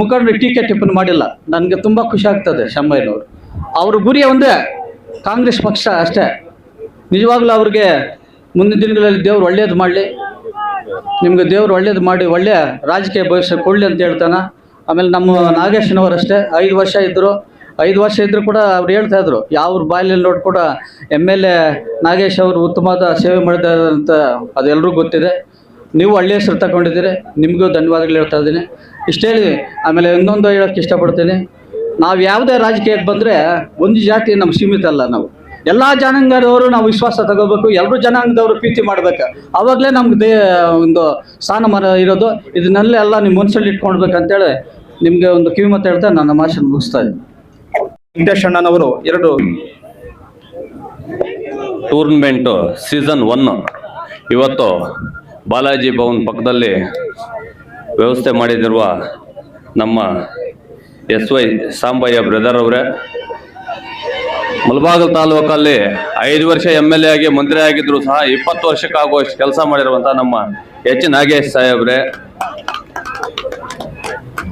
ಮುಖಂಡರು ಟೀಕೆ ಟಿಪ್ಪಣಿ ಮಾಡಿಲ್ಲ. ನನಗೆ ತುಂಬ ಖುಷಿ ಆಗ್ತದೆ ಶಾಂಬಯ್ಯನವರು ಅವ್ರ ಗುರಿ ಒಂದೇ, ಕಾಂಗ್ರೆಸ್ ಪಕ್ಷ ಅಷ್ಟೇ. ನಿಜವಾಗ್ಲೂ ಅವ್ರಿಗೆ ಮುಂದಿನ ದಿನಗಳಲ್ಲಿ ದೇವರು ಒಳ್ಳೇದು ಮಾಡಲಿ. ನಿಮ್ಗೆ ದೇವ್ರು ಒಳ್ಳೇದು ಮಾಡಿ ಒಳ್ಳೆಯ ರಾಜಕೀಯ ಭವಿಷ್ಯ ಕೊಡಲಿ ಅಂತ ಹೇಳ್ತಾನೆ. ಆಮೇಲೆ ನಮ್ಮ ನಾಗೇಶ್ನವರಷ್ಟೇ ಐದು ವರ್ಷ ಇದ್ದರು ಐದು ವರ್ಷ ಇದ್ದರೂ ಕೂಡ ಅವ್ರು ಹೇಳ್ತಾ ಇದ್ರು. ಯಾವ ಬಾಯಲ್ಲಿ ನೋಡಿ ಕೂಡ ಎಂ ಎಲ್ ಎ ನಾಗೇಶ್ ಅವರು ಉತ್ತಮವಾದ ಸೇವೆ ಮಾಡಿದ್ದಾರೆ ಅಂತ ಅದೆಲ್ಲರಿಗೂ ಗೊತ್ತಿದೆ. ನೀವು ಒಳ್ಳೆಯ ಹೆಸರು ತಗೊಂಡಿದ್ದೀರಿ. ನಿಮಗೂ ಧನ್ಯವಾದಗಳು ಹೇಳ್ತಾ ಇದ್ದೀನಿ. ಇಷ್ಟು ಆಮೇಲೆ ಇನ್ನೊಂದು ಹೇಳೋಕ್ಕೆ ಇಷ್ಟಪಡ್ತೀನಿ. ನಾವು ಯಾವುದೇ ರಾಜಕೀಯಕ್ಕೆ ಬಂದರೆ ಒಂದು ಜಾತಿ ನಮ್ಮ ಸೀಮಿತ ಅಲ್ಲ ನಾವು. ಎಲ್ಲಾ ಜನಾಂಗದವರು ನಾವು ವಿಶ್ವಾಸ ತಗೋಬೇಕು ಎಲ್ಲರೂ ಜನಾಂಗದವರು ಪ್ರೀತಿ ಮಾಡ್ಬೇಕು. ಅವಾಗಲೇ ನಮ್ಗೆ ದೇ ಒಂದು ಸ್ಥಾನಮಾನ ಇರೋದು ಇದನ್ನೆಲ್ಲ ನೀವು ಮನಸ್ಸಲ್ಲಿ ಇಟ್ಕೊಳ್ಬೇಕಂತೇಳಿ ನಿಮಗೆ ಒಂದು ಕಿವಿ ಮಾತು ಹೇಳ್ತಾ ನನ್ನ ಮಾಷನ್ ಮುಗಿಸ್ತಾ ಇದ್ದೀನಿ.
ಎರಡು.
Tournament season one. ಇವತ್ತು ಬಾಲಾಜಿ ಭವನ್ ಪಕ್ಕದಲ್ಲಿ ವ್ಯವಸ್ಥೆ ಮಾಡಿದಿರುವ ನಮ್ಮ ಎಸ್ ವೈ ಸಾಂಬಯ್ಯ ಬ್ರದರ್ ಅವರೇ ಮುಳಬಾಗಲ್ ತಾಲೂಕಲ್ಲಿ ಐದು ವರ್ಷ ಎಂ ಎಲ್ ಎ ಆಗಿ ಮಂತ್ರಿ ಆಗಿದ್ರು ಸಹ ಇಪ್ಪತ್ತು ವರ್ಷಕ್ಕಾಗುವಷ್ಟು ಕೆಲಸ ಮಾಡಿರುವಂಥ ನಮ್ಮ ಎಚ್ ನಾಗೇಶ್ ಸಾಹೇಬ್ರೆ.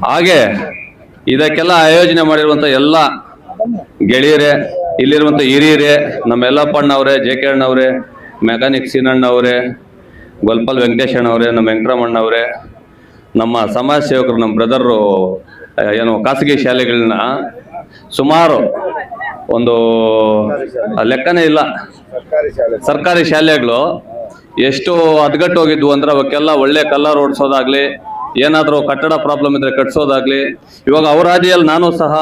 ಹಾಗೆ ಇದಕ್ಕೆಲ್ಲ ಆಯೋಜನೆ ಮಾಡಿರುವಂತ ಎಲ್ಲ ಗೆಳೆಯರೇ, ಇಲ್ಲಿರುವಂತ ಹಿರಿಯರೇ, ನಮ್ಮ ಯಲ್ಲಪ್ಪಣ್ಣವ್ರೆ ಜೆ ಕೆ ಅಣ್ಣವ್ರೆ ಮೆಕ್ಯಾನಿಕ್ ಸೀನಣ್ಣವ್ರೆ ಗೊಲ್ಪಲ್ ವೆಂಕಟೇಶ್ ಅಣ್ಣವ್ರೆ ನಮ್ಮ ವೆಂಕಟರಮಣ್ಣವ್ರೆ ನಮ್ಮ ಸಮಾಜ ಸೇವಕರು, ನಮ್ಮ ಬ್ರದರು ಏನು ಖಾಸಗಿ ಶಾಲೆಗಳನ್ನ ಸುಮಾರು ಒಂದು ಲೆಕ್ಕನೇ ಇಲ್ಲ. ಸರ್ಕಾರಿ ಶಾಲೆಗಳು ಎಷ್ಟು ಹದ್ಗಟ್ಟು ಹೋಗಿದ್ವು ಅಂದ್ರೆ ಅವಕ್ಕೆಲ್ಲ ಒಳ್ಳೆ ಕಲ್ಲರ್ ಓಡಿಸೋದಾಗ್ಲಿ ಏನಾದರೂ ಕಟ್ಟಡ ಪ್ರಾಬ್ಲಮ್ ಇದ್ರೆ ಕಟ್ಸೋದಾಗ್ಲಿ ಇವಾಗ ಅವ್ರ ಹಾದಿಯಲ್ಲಿ ನಾನು ಸಹ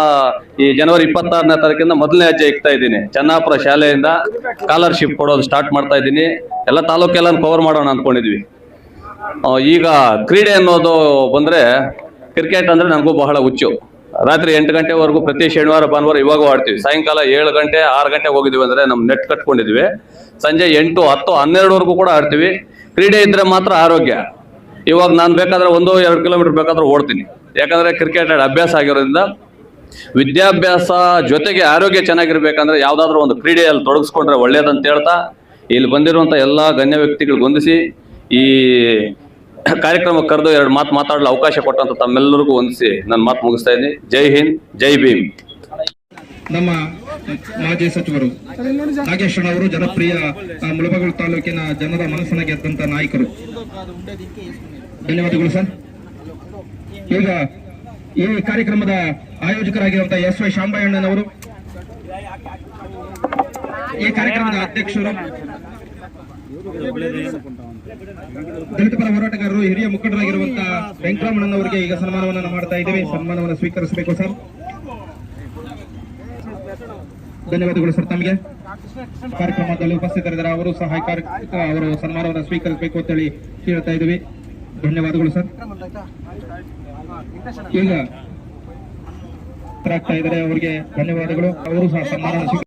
ಈ ಜನವರಿ ಇಪ್ಪತ್ತಾರನೇ ತಾರೀಕಿಂದ ಮೊದಲನೇ ಹೆಜ್ಜೆ ಇಕ್ತಾ ಇದ್ದೀನಿ. ಚೆನ್ನಾಪುರ ಶಾಲೆಯಿಂದ ಸ್ಕಾಲರ್ಶಿಪ್ ಕೊಡೋದು ಸ್ಟಾರ್ಟ್ ಮಾಡ್ತಾ ಇದ್ದೀನಿ. ಎಲ್ಲ ತಾಲೂಕೆಲ್ಲ ಕವರ್ ಮಾಡೋಣ ಅಂದ್ಕೊಂಡಿದ್ವಿ. ಈಗ ಕ್ರೀಡೆ ಅನ್ನೋದು ಬಂದ್ರೆ ಕ್ರಿಕೆಟ್ ಅಂದ್ರೆ ನನಗೂ ಬಹಳ ಹುಚ್ಚು. ರಾತ್ರಿ ಎಂಟು ಗಂಟೆವರೆಗೂ ಪ್ರತಿ ಶನಿವಾರ, ಭಾನುವಾರ ಇವಾಗ ಆಡ್ತೀವಿ. ಸಾಯಂಕಾಲ ಏಳು ಗಂಟೆ, ಆರು ಗಂಟೆಗೆ ಹೋಗಿದ್ವಿ ಅಂದರೆ ನಮ್ಮ ನೆಟ್ ಕಟ್ಕೊಂಡಿದ್ವಿ. ಸಂಜೆ ಎಂಟು, ಹತ್ತು, ಹನ್ನೆರಡುವರೆಗೂ ಕೂಡ ಆಡ್ತೀವಿ. ಕ್ರೀಡೆ ಇದ್ದರೆ ಮಾತ್ರ ಆರೋಗ್ಯ. ಇವಾಗ ನಾನು ಬೇಕಾದ್ರೆ ಒಂದು, ಎರಡು ಕಿಲೋಮೀಟರ್ ಬೇಕಾದ್ರೆ ಓಡ್ತೀನಿ. ಯಾಕಂದರೆ ಕ್ರಿಕೆಟ್ ಅಭ್ಯಾಸ ಆಗಿರೋದ್ರಿಂದ ವಿದ್ಯಾಭ್ಯಾಸ ಜೊತೆಗೆ ಆರೋಗ್ಯ ಚೆನ್ನಾಗಿರ್ಬೇಕಂದ್ರೆ ಯಾವುದಾದ್ರೂ ಒಂದು ಕ್ರೀಡೆಯಲ್ಲಿ ತೊಡಗಿಸ್ಕೊಂಡ್ರೆ ಒಳ್ಳೆಯದಂತ ಹೇಳ್ತಾ, ಇಲ್ಲಿ ಬಂದಿರುವಂಥ ಎಲ್ಲ ಗಣ್ಯ ವ್ಯಕ್ತಿಗಳು ಹೊಂದಿಸಿ ಈ ಕಾರ್ಯಕ್ರಮ ಕರೆದು ಎರಡು ಮಾತು ಮಾತಾಡಲು ಅವಕಾಶ ಕೊಟ್ಟಂತ ತಮ್ಮೆಲ್ಲರಿಗೂ ಹೊಂದಿಸಿ ನನ್ನ ಮಾತು ಮುಗಿಸ್ತಾ ಇದ್ದೀನಿ. ಜೈ ಹಿಂದ್, ಜೈ ಭೀಮ್.
ನಮ್ಮ ಮಾಜಿ ಸಚಿವರು ನಾಗೇಶ್ ಅವರು ಜನಪ್ರಿಯ ಮುಳಬಾಗಿಲು ತಾಲೂಕಿನ ಜನರ ಮನಸ್ಸನ್ನ ಗೆದ್ದಂತ ನಾಯಕರು. ಧನ್ಯವಾದಗಳು ಸರ್. ಈಗ ಈ ಕಾರ್ಯಕ್ರಮದ ಆಯೋಜಕರಾಗಿರುವಂತಹ ಎಸ್ ವೈ ಶಾಂಬಯ್ಯಣ್ಣನವರು, ಈ ಕಾರ್ಯಕ್ರಮದ ಅಧ್ಯಕ್ಷರು. ದಲಿತ ಪರ ಹೋರಾಟಗಾರರು, ಹಿರಿಯ ಮುಖಂಡರಾಗಿರುವಂತಹ ವೆಂಕಟರಮಣನವರಿಗೆ ಈಗ ಸನ್ಮಾನವನ್ನು ಮಾಡ್ತಾ ಇದ್ದೇವೆ. ಸನ್ಮಾನವನ್ನು ಸ್ವೀಕರಿಸಬೇಕು ಸರ್. ಧನ್ಯವಾದಗಳು ಸರ್ ತಮಗೆ. ಕಾರ್ಯಕ್ರಮದಲ್ಲಿ ಉಪಸ್ಥಿತರಿದ್ದಾರೆ. ಅವರು ಸಹ ಅವರು ಸನ್ಮಾನವನ್ನು ಸ್ವೀಕರಿಸಬೇಕು ಅಂತೇಳಿ ಕೇಳ್ತಾ ಇದ್ದೀವಿ. ಧನ್ಯವಾದಗಳು ಸರ್. ಈಗ ಆಗ್ತಾ ಇದ್ದಾರೆ ಅವರಿಗೆ ಧನ್ಯವಾದಗಳು. ಅವರು ಸಹ ಸನ್ಮಾನ